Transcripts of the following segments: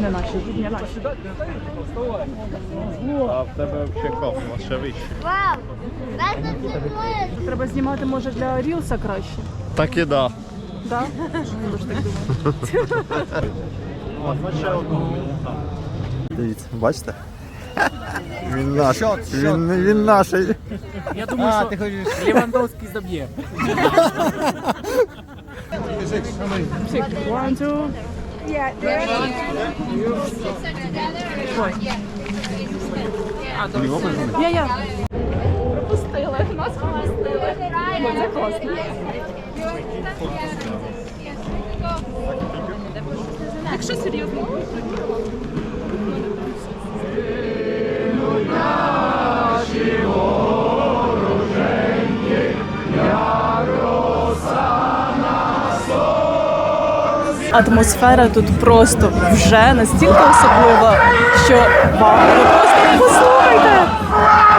не наші, тут не наші. А в тебе ще космос, ще вище. Вау! Треба знімати, може, для Рілса краще. Так і да. Да? Так думаю. Ще одну. Дивіться, бачите? Він наш. Він, він наш. Я думаю, А, що ти хочеш Левандовський заб'є. One, two. Ой. Я, я. Пропустили, нас пропустили. Це класно. Якщо серйозно. Атмосфера тут просто вже настільки особлива, що вау, ви просто послухайте.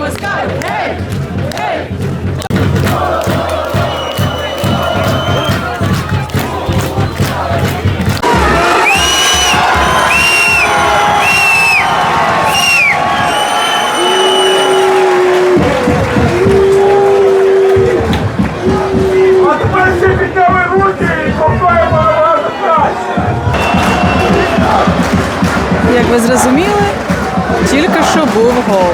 Москаль! Гей! Гей! Як ви зрозуміли, тільки що був гол.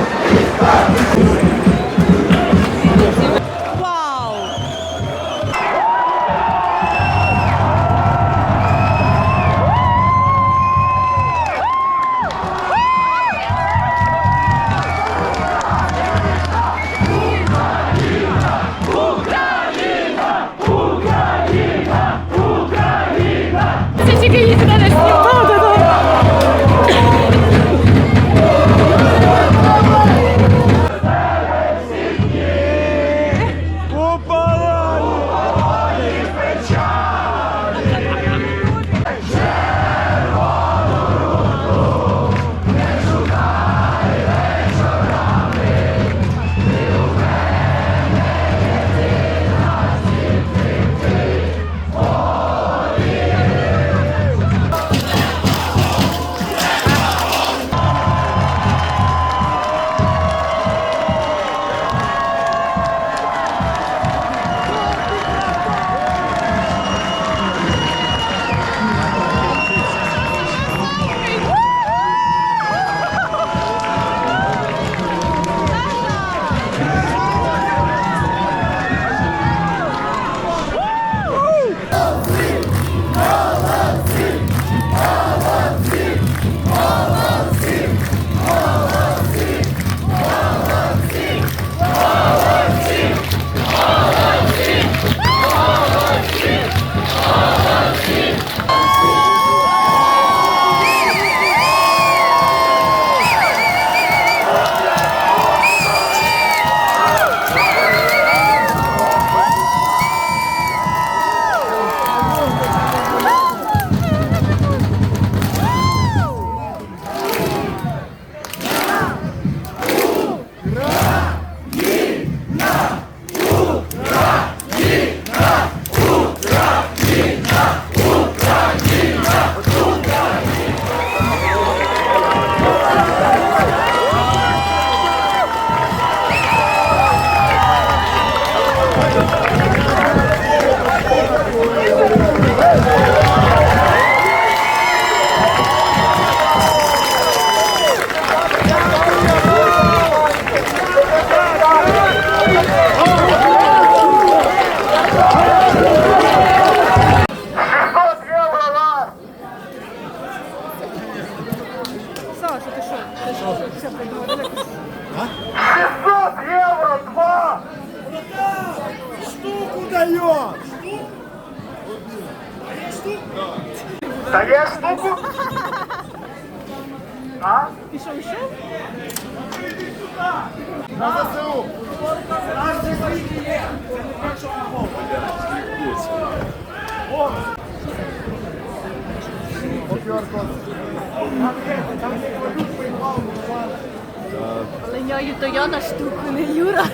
600 евро, два! Штуку даем! Да я штуку? А? Ты что, еще? Иди сюда! На ЗСУ! Наш дефицит! Это не так, что он был. Вон! Попер код. Там где кладут, поебал, але я і то я на штуку, не Юра.